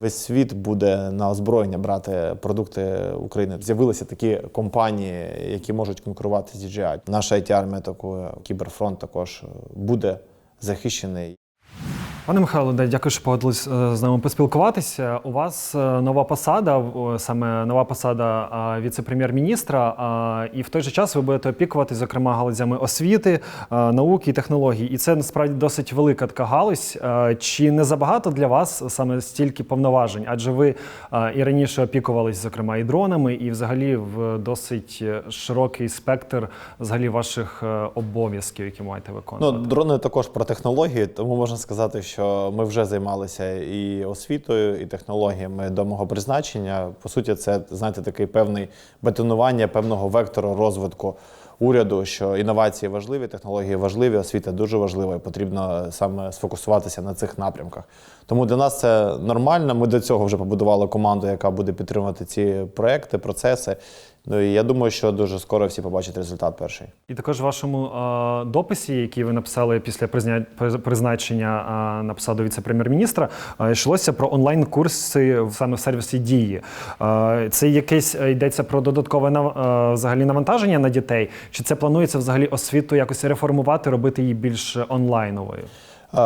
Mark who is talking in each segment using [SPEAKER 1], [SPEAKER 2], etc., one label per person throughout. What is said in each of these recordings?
[SPEAKER 1] Весь світ буде на озброєння брати продукти України. З'явилися такі компанії, які можуть конкурувати з DJI. Наша it армія такою, кіберфронт також буде захищений.
[SPEAKER 2] Пане Михайло, дякую, що погодились е, з нами поспілкуватися. У вас е, нова посада, саме нова посада віце-прем'єр-міністра, і в той же час ви будете опікуватись, зокрема, галузями освіти, науки і технологій. І це насправді досить велика така галузь. Чи не забагато для вас саме стільки повноважень? Адже ви і раніше опікувались, зокрема, і дронами, і взагалі в досить е, широкий спектр взагалі ваших е, обов'язків, які маєте
[SPEAKER 1] Ну, дрони також про технології, тому можна сказати, що ми вже займалися і освітою, і технологіями до мого призначення. По суті, це знаєте, такий певний бетонування певного вектору розвитку уряду, що інновації важливі, технології важливі, освіта дуже важлива, і потрібно саме сфокусуватися на цих напрямках. Тому для нас це нормально. Ми до цього вже побудували команду, яка буде підтримувати ці проекти, процеси. Ну і я думаю, що дуже скоро всі побачать результат перший.
[SPEAKER 2] І також в вашому е, дописі, який ви написали після призня... призначення е, на посаду віце-прем'єр-міністра, е, йшлося про онлайн-курси саме в сервісі дії. Е, це якесь е, йдеться про додаткове нав... е, взагалі навантаження на дітей? Чи це планується взагалі освіту якось реформувати, робити її більш онлайновою?
[SPEAKER 1] Е,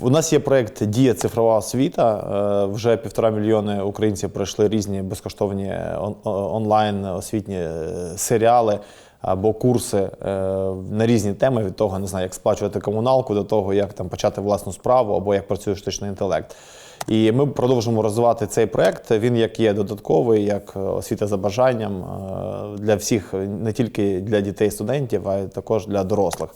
[SPEAKER 1] У нас є проєкт Дія цифрова освіта. Е, Вже півтора мільйони українців пройшли різні безкоштовні онлайн освітні е, серіали або курси на різні теми від того, не знаю, як сплачувати комуналку, до того, як там почати власну справу або як працює штучний інтелект. І ми продовжимо розвивати цей проект. Він як є додатковий, як освіта за бажанням для всіх, не тільки для дітей, студентів, а й також для дорослих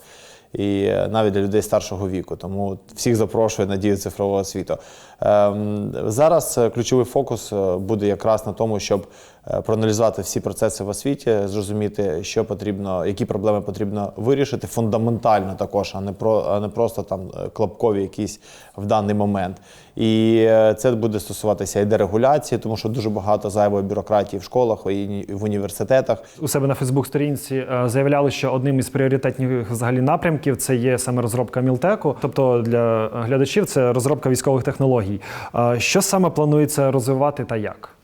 [SPEAKER 1] і е, навіть для людей старшого віку. Тому всіх запрошую на дію цифрового освіту. Ем, Зараз е, ключовий фокус е, буде якраз на тому, щоб е, проаналізувати всі процеси в освіті, зрозуміти, що потрібно, які проблеми потрібно вирішити фундаментально також, а не про а не просто там клапкові якісь в даний момент. І це буде стосуватися і дерегуляції, тому що дуже багато зайвої бюрократії в школах і в університетах.
[SPEAKER 2] У себе на Фейсбук-сторінці заявляли, що одним із пріоритетних взагалі напрямків це є саме розробка Мілтеку. Тобто для глядачів це розробка військових технологій. Е, Що саме планується розвивати та як?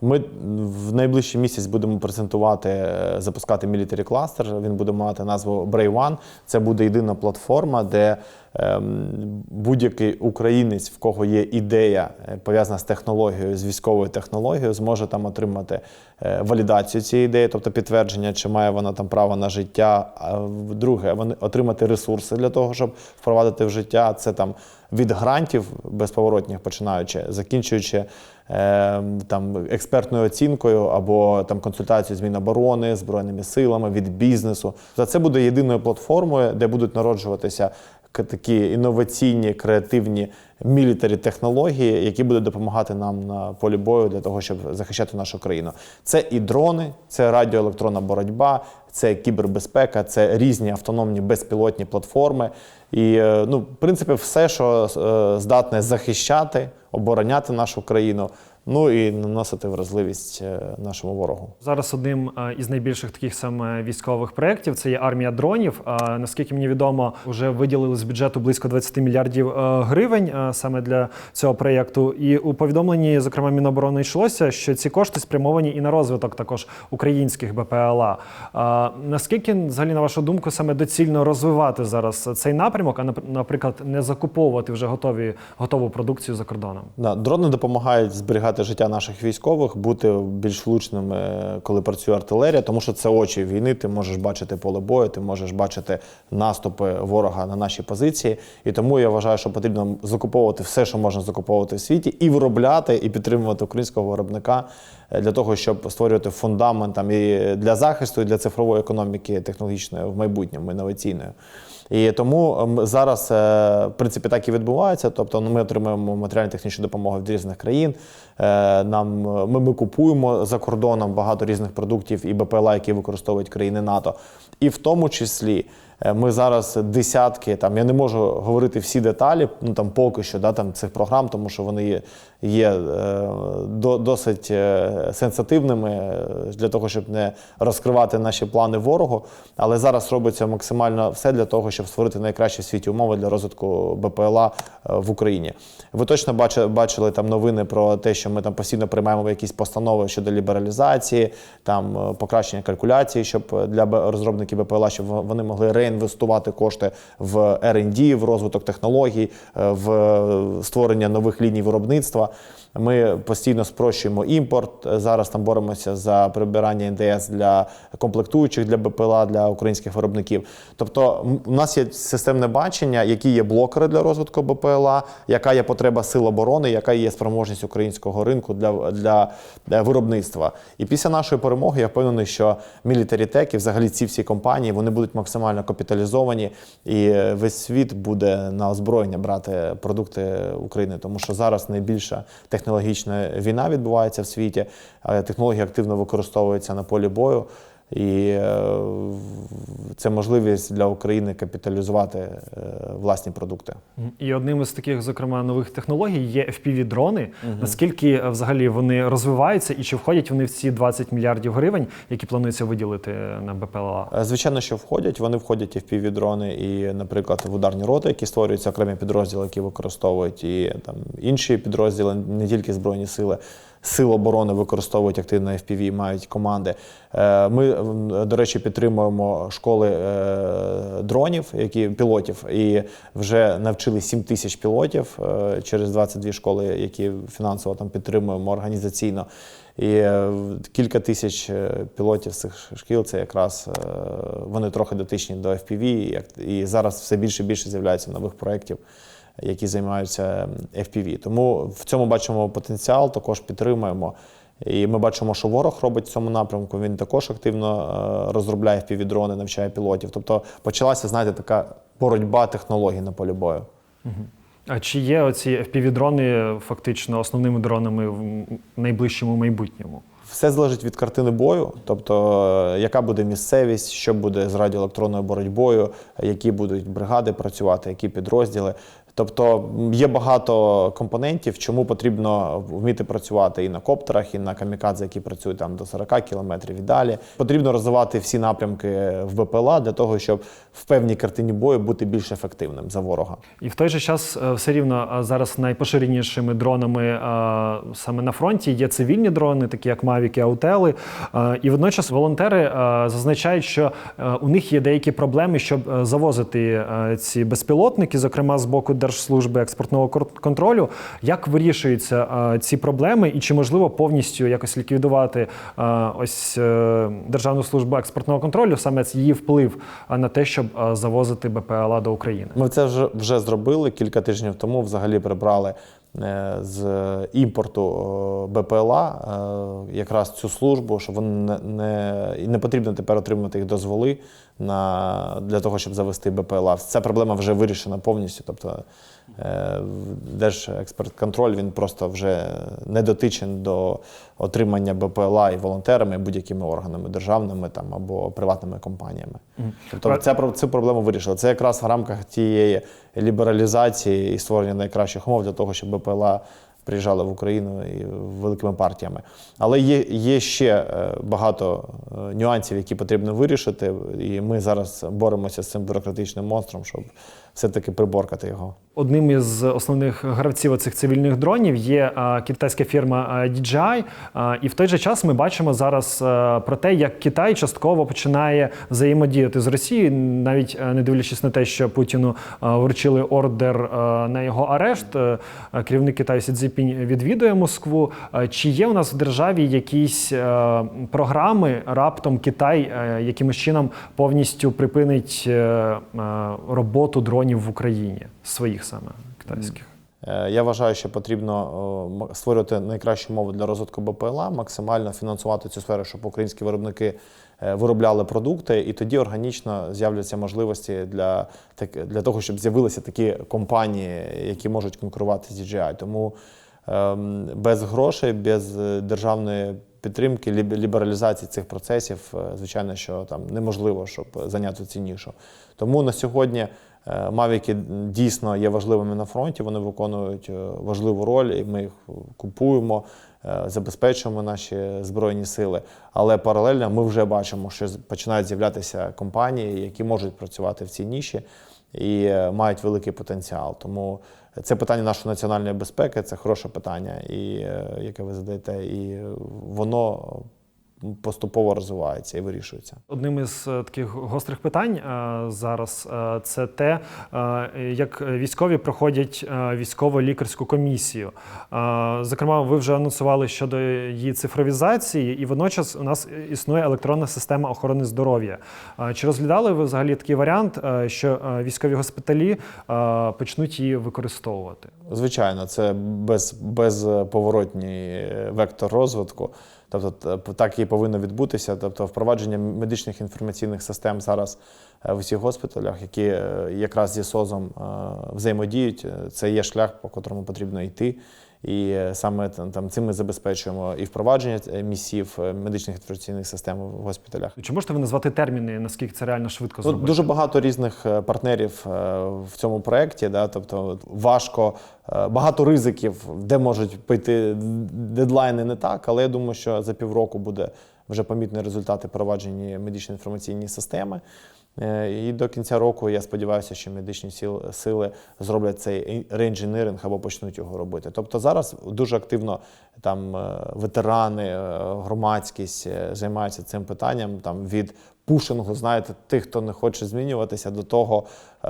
[SPEAKER 1] Ми в найближчий місяць будемо презентувати, е, запускати Military Cluster. Він буде мати назву Brave One. Це буде єдина платформа, де ем, будь-який українець, в кого є ідея е, пов'язана з технологією, з військовою технологією, зможе там отримати е, валідацію цієї ідеї, тобто підтвердження, чи має вона там право на життя. А друге, вони отримати ресурси для того, щоб впровадити в життя. Це там від грантів безповоротних починаючи, закінчуючи е, там експертною оцінкою або там консультацією з Міноборони, збройними силами від бізнесу. За це буде єдиною платформою, де будуть народжуватися такі інноваційні, креативні мілітарі технології, які будуть допомагати нам на полі бою для того, щоб захищати нашу країну. Це і дрони, це радіоелектронна боротьба, це кібербезпека, це різні автономні безпілотні платформи. І, е, ну, в принципі, все, що е, здатне захищати, обороняти нашу країну, ну і наносити вразливість е, нашому ворогу.
[SPEAKER 2] Зараз одним е, із найбільших таких саме військових проєктів це є армія дронів. Е, Наскільки мені відомо, вже виділили з бюджету близько 20 мільярдів гривень саме для цього проєкту. І у повідомленні, зокрема, Міноборони йшлося, що ці кошти спрямовані і на розвиток також українських БПЛА. Наскільки, взагалі, на вашу думку, саме доцільно розвивати зараз цей напрямок, а нап- наприклад, не закуповувати вже готові готову продукцію за кордоном?
[SPEAKER 1] Да, дрони допомагають зберігати життя наших військових, бути більш влучними, коли працює артилерія, тому що це очі війни. Ти можеш бачити поле бою, ти можеш бачити наступи ворога на наші позиції. І тому я вважаю, що потрібно закуповувати все, що можна закуповувати в світі, і виробляти, і підтримувати українського виробника е, для того, щоб створювати фундамент там і для захисту, і для цифрової економіки технологічної в майбутньому інноваційної. І тому ем, зараз, е, в принципі, так і відбувається. Тобто, ну, ми отримуємо матеріально-технічну допомогу від різних країн. Е, Нам е, ми, ми купуємо за кордоном багато різних продуктів і БПЛА, які використовують країни НАТО. І в тому числі Ми зараз десятки, там я не можу говорити всі деталі, ну там поки що да, там, цих програм, тому що вони є, є е, до, досить е, сенситивними е, для того, щоб не розкривати наші плани ворогу. Але зараз робиться максимально все для того, щоб створити найкращі в світі умови для розвитку БПЛА е, в Україні. Ви точно бачили, там новини про те, що ми там постійно приймаємо якісь постанови щодо лібералізації, там е, покращення калькуляції, щоб е, для розробників БПЛА, щоб вони могли реінвестувати кошти в R&D, в розвиток технологій, е, в е, створення нових ліній виробництва. Ми постійно спрощуємо імпорт. Зараз там боремося за прибирання НДС для комплектуючих для БПЛА для українських виробників. Тобто, у нас є системне бачення, які є блокери для розвитку БПЛА, яка є потреба сил оборони, яка є спроможність українського ринку для, для, виробництва. І після нашої перемоги я впевнений, що і взагалі ці всі компанії вони будуть максимально капіталізовані, і весь світ буде на озброєння брати продукти України, тому що зараз найбільша технологічна війна відбувається в світі. Технології активно використовуються на полі бою. І е, це можливість для України капіталізувати е, власні продукти.
[SPEAKER 2] І одним із таких, зокрема, нових технологій є FPV-дрони. Наскільки е, взагалі вони розвиваються і чи входять вони в ці 20 мільярдів гривень, які планується виділити на БПЛА?
[SPEAKER 1] Звичайно, що входять. Вони входять і в півдрони, і, наприклад, в ударні роти, які створюються окремі підрозділи, які використовують, і там інші підрозділи, не тільки збройні сили. Сил оборони використовують активно FPV, мають команди. Е, Ми, до речі, підтримуємо школи е, дронів, які пілотів, і вже навчили 7 тисяч пілотів е, через 22 школи, які фінансово там підтримуємо організаційно. І кілька тисяч пілотів з цих шкіл це якраз вони трохи дотичні до FPV, і зараз все більше і більше з'являється нових проєктів, які займаються FPV. Тому в цьому бачимо потенціал, також підтримуємо. І ми бачимо, що ворог робить в цьому напрямку. Він також активно е, розробляє FPV-дрони, навчає пілотів. Тобто почалася, знаєте, така боротьба технологій на полі бою.
[SPEAKER 2] А чи є оці FPV-дрони фактично основними дронами в найближчому майбутньому?
[SPEAKER 1] Все залежить від картини бою, тобто е, яка буде місцевість, що буде з радіоелектронною боротьбою, які будуть бригади працювати, які підрозділи. Тобто є багато компонентів, чому потрібно вміти працювати і на коптерах, і на камікадзе, які працюють там до 40 кілометрів і далі. Потрібно розвивати всі напрямки в БПЛА для того, щоб в певній картині бою бути більш ефективним за ворога.
[SPEAKER 2] І в той же час е, все рівно е, зараз найпоширенішими дронами е, саме на фронті є цивільні дрони, такі як і Аутели. І водночас волонтери зазначають, що у них є деякі проблеми, щоб завозити ці безпілотники, зокрема з боку Держслужби експортного контролю. Як вирішуються е, ці проблеми, і чи можливо повністю якось ліквідувати е, ось е, Державну службу експортного контролю, саме її вплив на те, щоб завозити БПЛА до України?
[SPEAKER 1] Ми це вже, вже зробили кілька тижнів тому. Взагалі прибрали з імпорту е, БПЛА е, якраз цю службу, щоб вони не, не, потрібно тепер отримувати їх дозволи на, для того, щоб завести БПЛА. Ця проблема вже вирішена повністю. Тобто е, Держекспортконтроль він просто вже не дотичен до отримання БПЛА і волонтерами, і будь-якими органами державними там або приватними компаніями. Тобто про- цю проблему вирішили. Це якраз в рамках тієї лібералізації і створення найкращих умов для того, щоб БПЛА приїжджали в Україну і великими партіями. Але є, є ще е, багато е, нюансів, які потрібно вирішити, і ми зараз боремося з цим бюрократичним монстром, щоб все-таки приборкати його.
[SPEAKER 2] Одним із основних гравців цих цивільних дронів є китайська фірма DJI. І в той же час ми бачимо зараз про те, як Китай частково починає взаємодіяти з Росією, навіть не дивлячись на те, що Путіну вручили ордер на його арешт. Керівник Китаю Сі Цзіпінь відвідує Москву. Чи є у нас в державі якісь програми раптом Китай якимось чином повністю припинить е, роботу дронів в Україні своїх саме китайських?
[SPEAKER 1] Е, Я вважаю, що потрібно створювати найкращі умови для розвитку БПЛА, максимально фінансувати цю сферу, щоб українські виробники е, виробляли продукти, і тоді органічно з'являться можливості для, для того, щоб з'явилися такі компанії, які можуть конкурувати з DJI. Тому ем, без грошей, без е, державної підтримки, ліб- лібералізації цих процесів, звичайно, що там неможливо, щоб зайняти ці нішу. Тому на сьогодні мавіки дійсно є важливими на фронті. Вони виконують е, важливу роль, і ми їх купуємо, е, забезпечуємо наші збройні сили. Але паралельно ми вже бачимо, що починають з'являтися компанії, які можуть працювати в цій ніші і е, мають великий потенціал. Тому це питання нашої національної безпеки, це хороше питання, і, е, яке ви задаєте, і е, воно поступово розвивається і вирішується.
[SPEAKER 2] Одним із е, таких гострих питань е, зараз е, це те, як військові проходять військово-лікарську комісію. Зокрема, ви вже анонсували щодо її цифровізації, і водночас у нас існує електронна система охорони здоров'я. Чи розглядали ви взагалі такий варіант, що військові госпіталі почнуть її використовувати?
[SPEAKER 1] Звичайно, це без, безповоротній вектор розвитку. Тобто так і повинно відбутися. Тобто, впровадження медичних інформаційних систем зараз е, в усіх госпіталях, які е, якраз зі СОЗом е, взаємодіють, це є шлях, по котрому потрібно йти. І е, саме там, цим ми забезпечуємо і впровадження е, місів е, медичних інформаційних систем в госпіталях.
[SPEAKER 2] Чи можете ви назвати терміни, наскільки це реально швидко
[SPEAKER 1] Ну,
[SPEAKER 2] зробити?
[SPEAKER 1] дуже багато різних партнерів в цьому проєкті. Да, тобто важко, багато ризиків, де можуть пойти дедлайни не так, але я думаю, що за півроку буде вже помітні результати провадження медичної інформаційні системи. Е, І до кінця року я сподіваюся, що медичні сили зроблять цей реінженеринг або почнуть його робити. Тобто зараз дуже активно там е, ветерани, е, громадськість займаються цим питанням там від пушингу, знаєте, тих, хто не хоче змінюватися, до того, е,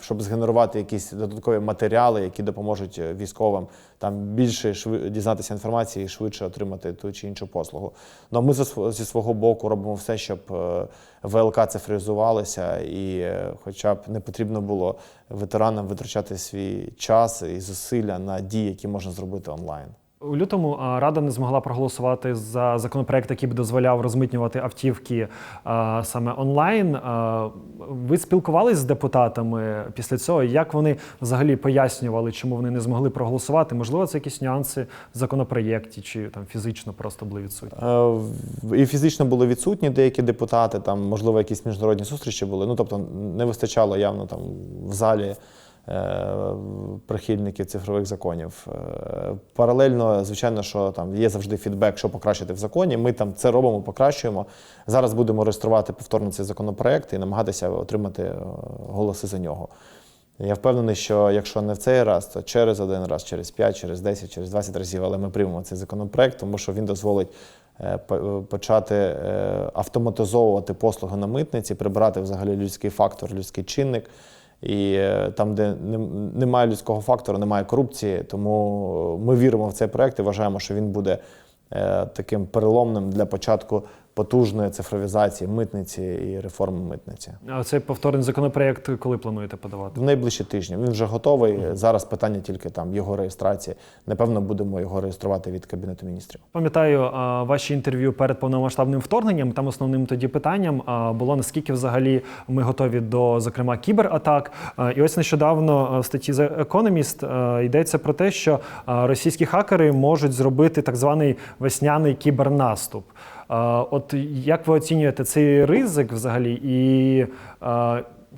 [SPEAKER 1] щоб згенерувати якісь додаткові матеріали, які допоможуть е, військовим там більше шви- дізнатися інформації і швидше отримати ту чи іншу послугу. Ну, ми зі св- зі свого боку робимо все, щоб е, ВЛК цифризувалися, і хоча б не потрібно було ветеранам витрачати свій час і зусилля на дії, які можна зробити онлайн.
[SPEAKER 2] У лютому Рада не змогла проголосувати за законопроект, який би дозволяв розмитнювати автівки саме онлайн. Ви спілкувалися з депутатами після цього? Як вони взагалі пояснювали, чому вони не змогли проголосувати? Можливо, це якісь нюанси в законопроєкті, чи там фізично просто були відсутні?
[SPEAKER 1] Е, І фізично були відсутні деякі депутати, там, можливо, якісь міжнародні зустрічі були. Ну, тобто, не вистачало явно там в залі е, прихильників цифрових законів. Е, Паралельно, звичайно, що там є завжди фідбек, що покращити в законі. Ми там це робимо, покращуємо. Зараз будемо реєструвати повторно цей законопроект і намагатися отримати е, голоси за нього. Я впевнений, що якщо не в цей раз, то через один раз, через 5, через 10, через 20 разів, але ми приймемо цей законопроект, тому що він дозволить по- почати автоматизовувати послуги на митниці, прибрати взагалі людський фактор, людський чинник. І е, там, де немає людського фактору, немає корупції. Тому ми віримо в цей проект і вважаємо, що він буде е, таким переломним для початку потужної цифровізації митниці і реформи митниці.
[SPEAKER 2] А цей повторний законопроєкт коли плануєте подавати?
[SPEAKER 1] В найближчі тижні. Він вже готовий. Зараз питання тільки там його реєстрації. Напевно, будемо його реєструвати від Кабінету міністрів.
[SPEAKER 2] Пам'ятаю ваші інтерв'ю перед повномасштабним вторгненням. Там основним тоді питанням було наскільки взагалі ми готові до зокрема кібератак. І ось нещодавно в статті The Economist йдеться про те, що російські хакери можуть зробити так званий весняний кібернаступ. От як ви оцінюєте цей ризик взагалі, і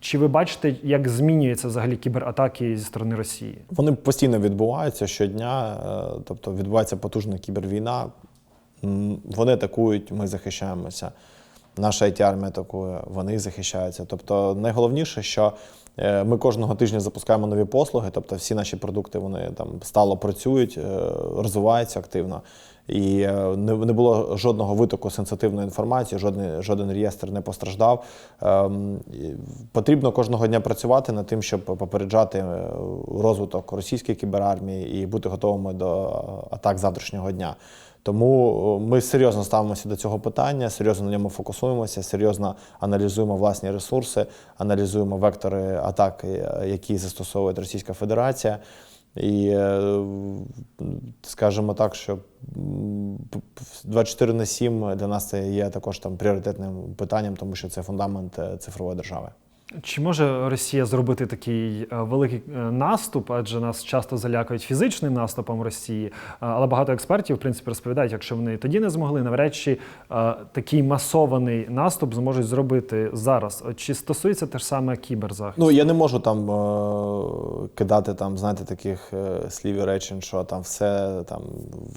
[SPEAKER 2] чи ви бачите, як змінюються взагалі кібератаки зі сторони Росії?
[SPEAKER 1] Вони постійно відбуваються щодня, е, тобто відбувається потужна кібервійна. Вони атакують, ми захищаємося. Наша it армія атакує, вони захищаються. Тобто найголовніше, що е, ми кожного тижня запускаємо нові послуги, тобто всі наші продукти вони там стало працюють, е, розвиваються активно. І е, не, не було жодного витоку сенситивної інформації, жодний, жоден реєстр не постраждав. Ем, Потрібно кожного дня працювати над тим, щоб попереджати е, розвиток російської кіберармії і бути готовими до е, атак завтрашнього дня. Тому ми серйозно ставимося до цього питання, серйозно на ньому фокусуємося, серйозно аналізуємо власні ресурси, аналізуємо вектори атак, які застосовує Російська Федерація. І е, скажімо так, що м, п- п- 24 на 7 для нас це є також там пріоритетним питанням, тому що це фундамент е, цифрової держави.
[SPEAKER 2] Чи може Росія зробити такий е, великий е, наступ? Адже нас часто залякують фізичним наступом Росії. Е, Але багато експертів, в принципі, розповідають, якщо вони тоді не змогли, навряд чи такий масований наступ зможуть зробити зараз. Чи стосується те ж саме кіберзахисту?
[SPEAKER 1] Ну я не можу там кидати там, знаєте, таких слів і речень, що там все там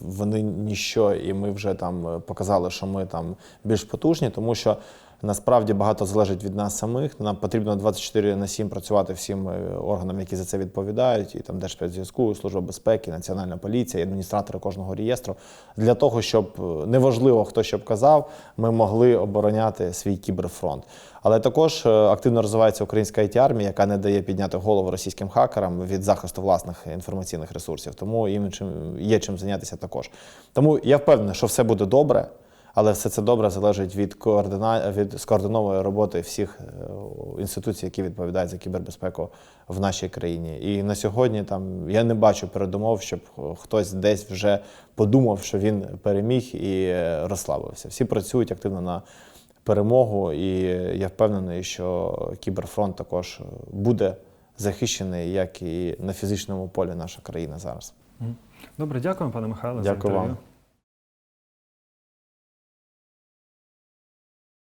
[SPEAKER 1] вони ніщо, і ми вже там показали, що ми там більш потужні, тому що. Насправді багато залежить від нас самих. Нам потрібно 24 на 7 працювати всім е, органам, які за це відповідають, і там Держспецзв'язку, Служба безпеки, Національна поліція, адміністратори кожного реєстру для того, щоб е, неважливо хто що б казав, ми могли обороняти свій кіберфронт. Але також е, активно розвивається українська it армія яка не дає підняти голову російським хакерам від захисту власних інформаційних ресурсів. Тому їм чим є чим зайнятися також. Тому я впевнений, що все буде добре. Але все це добре залежить від координа... від скоординованої роботи всіх е, інституцій, які відповідають за кібербезпеку в нашій країні. І на сьогодні там я не бачу передумов, щоб хтось десь вже подумав, що він переміг і е, розслабився. Всі працюють активно на перемогу, і я впевнений, що кіберфронт також буде захищений, як і на фізичному полі наша країна зараз.
[SPEAKER 2] Добре, дякую, пане Михайло. за
[SPEAKER 1] Дякую вам.
[SPEAKER 2] інтерв'ю.